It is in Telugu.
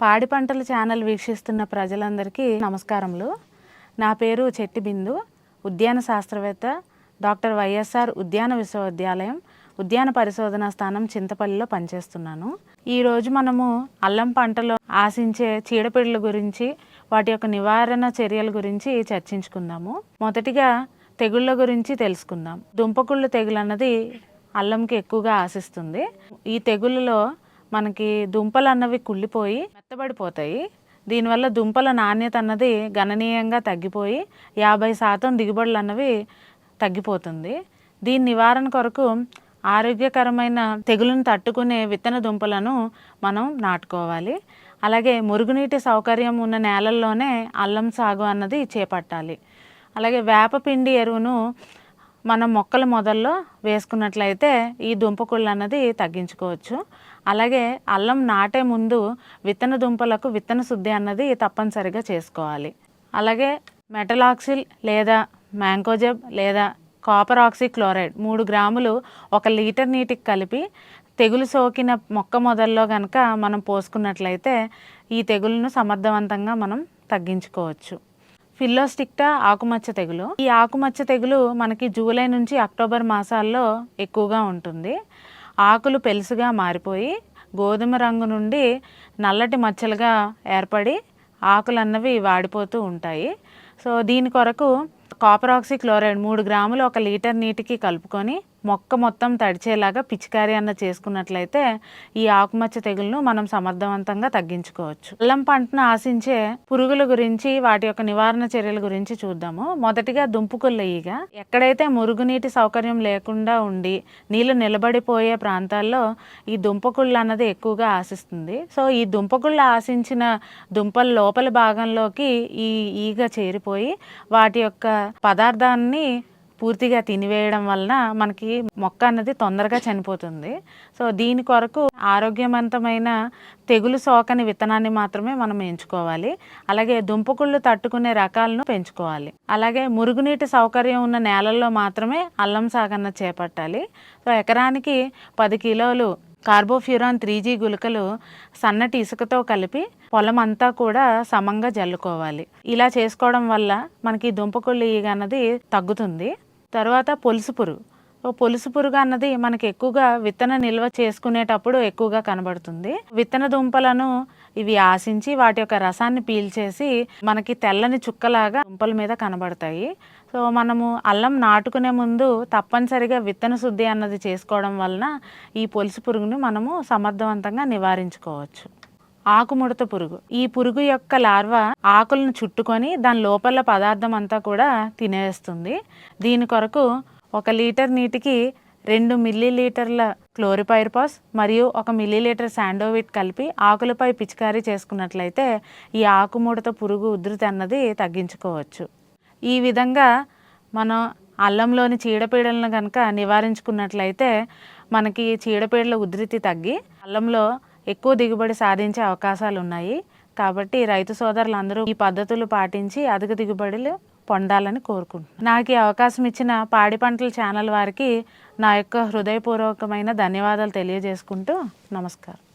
పాడి పంటల ఛానల్ వీక్షిస్తున్న ప్రజలందరికీ నమస్కారములు. నా పేరు చెట్టి బిందు ఉద్యాన శాస్త్రవేత్త డాక్టర్ వైఎస్ఆర్ ఉద్యాన విశ్వవిద్యాలయం ఉద్యాన పరిశోధన స్థానం చింతపల్లిలో పనిచేస్తున్నాను. ఈరోజు మనము అల్లం పంటలో ఆశించే చీడపీడల గురించి వాటి యొక్క నివారణ చర్యల గురించి చర్చించుకుందాము. మొదటిగా తెగుళ్ళ గురించి తెలుసుకుందాం. దుంపకుళ్ళు తెగులు అన్నది అల్లంకి ఎక్కువగా ఆశిస్తుంది. ఈ తెగుళ్ళలో మనకి దుంపలు అన్నవి కుళ్ళిపోయి మెత్తబడిపోతాయి. దీనివల్ల దుంపల నాణ్యత అన్నది గణనీయంగా తగ్గిపోయి యాభై శాతం దిగుబడులు అన్నవి తగ్గిపోతుంది. దీని నివారణ కొరకు ఆరోగ్యకరమైన తెగులను తట్టుకునే విత్తన దుంపలను మనం నాటుకోవాలి. అలాగే మురుగునీటి సౌకర్యం ఉన్న నేలల్లోనే అల్లం సాగు అన్నది చేపట్టాలి. అలాగే వేపపిండి ఎరువును మనం మొక్కల మొదల్లో వేసుకున్నట్లయితే ఈ దుంపకుళ్ళు అన్నది తగ్గించుకోవచ్చు. అలాగే అల్లం నాటే ముందు విత్తన దుంపలకు విత్తన శుద్ధి అన్నది తప్పనిసరిగా చేసుకోవాలి. అలాగే మెటలాక్సిల్ లేదా మ్యాంకోజెబ్ లేదా కాపర్ ఆక్సిక్లోరైడ్ మూడు గ్రాములు ఒక లీటర్ నీటికి కలిపి తెగులు సోకిన మొక్క మొదల్లో కనుక మనం పోసుకున్నట్లయితే ఈ తెగులను సమర్థవంతంగా మనం తగ్గించుకోవచ్చు. ఫిల్లోస్టిక్టా ఆకుమచ్చ తెగులు. ఈ ఆకుమచ్చ తెగులు మనకి జూలై నుంచి అక్టోబర్ మాసాల్లో ఎక్కువగా ఉంటుంది. ఆకులు పెలుసుగా మారిపోయి గోధుమ రంగు నుండి నల్లటి మచ్చలుగా ఏర్పడి ఆకులు అన్నవి వాడిపోతూ ఉంటాయి. సో దీని కొరకు కాపర్ ఆక్సీ క్లోరైడ్ మూడు గ్రాములు ఒక లీటర్ నీటికి కలుపుకొని మొక్క మొత్తం తడిచేలాగా పిచికారీ అన్న చేసుకున్నట్లయితే ఈ ఆకుమచ్చ తెగులను మనం సమర్థవంతంగా తగ్గించుకోవచ్చు. అల్లం పంటను ఆశించే పురుగుల గురించి వాటి యొక్క నివారణ చర్యల గురించి చూద్దాము. మొదటిగా దుంపుకుళ్ళ ఈగ. ఎక్కడైతే మురుగునీటి సౌకర్యం లేకుండా ఉండి నీళ్ళు నిలబడిపోయే ప్రాంతాల్లో ఈ దుంపకుళ్ళు అన్నది ఎక్కువగా ఆశిస్తుంది. సో ఈ దుంపకుళ్ళు ఆశించిన దుంపల లోపల భాగంలోకి ఈ ఈగ చేరిపోయి వాటి యొక్క పదార్థాన్ని పూర్తిగా తినివేయడం వలన మనకి మొక్క అన్నది తొందరగా చనిపోతుంది. సో దీని కొరకు ఆరోగ్యవంతమైన తెగులు సోకని విత్తనాన్ని మాత్రమే మనం ఎంచుకోవాలి. అలాగే దుంపకుళ్ళు తట్టుకునే రకాలను పెంచుకోవాలి. అలాగే మురుగునీటి సౌకర్యం ఉన్న నేలల్లో మాత్రమే అల్లం సాగన్న చేపట్టాలి. సో ఎకరానికి పది కిలోలు కార్బోఫ్యూరాన్ త్రీ జీ గుళికలు సన్నటి ఇసుకతో కలిపి పొలం అంతా కూడా సమంగా జల్లుకోవాలి. ఇలా చేసుకోవడం వల్ల మనకి దుంపకుళ్ళు ఈగ అన్నది తగ్గుతుంది. తర్వాత పొలుసు పురుగు. పొలుసు పురుగు అన్నది మనకి ఎక్కువగా విత్తన నిల్వ చేసుకునేటప్పుడు ఎక్కువగా కనబడుతుంది. విత్తన దుంపలను ఇవి ఆశించి వాటి యొక్క రసాన్ని పీల్చేసి మనకి తెల్లని చుక్కలాగా దుంపల మీద కనబడతాయి. సో మనము అల్లం నాటుకునే ముందు తప్పనిసరిగా విత్తన శుద్ధి అన్నది చేసుకోవడం వలన ఈ పొలుసు పురుగుని మనము సమర్థవంతంగా నివారించుకోవచ్చు. ఆకుముడత పురుగు. ఈ పురుగు యొక్క లార్వా ఆకులను చుట్టుకొని దాని లోపల పదార్థం అంతా కూడా తినేస్తుంది. దీని కొరకు ఒక లీటర్ నీటికి రెండు మిల్లీ లీటర్ల క్లోరిపైర్పాస్ మరియు ఒక మిల్లీ లీటర్ శాండోవిట్ కలిపి ఆకులపై పిచికారీ చేసుకున్నట్లయితే ఈ ఆకుముడత పురుగు ఉధృతి అన్నది తగ్గించుకోవచ్చు. ఈ విధంగా మనం అల్లంలోని చీడపీడలను కనుక నివారించుకున్నట్లయితే మనకి చీడపీడల ఉధృతి తగ్గి అల్లంలో ఎక్కువ దిగుబడి సాధించే అవకాశాలు ఉన్నాయి కాబట్టి రైతు సోదరులు అందరూ ఈ పద్ధతులు పాటించి అధిక దిగుబడులు పొందాలని కోరుకుంటున్నాను. నాకు ఈ అవకాశం ఇచ్చిన పాడి పంటల ఛానల్ వారికి నా యొక్క హృదయపూర్వకమైన ధన్యవాదాలు తెలియజేసుకుంటూ నమస్కారం.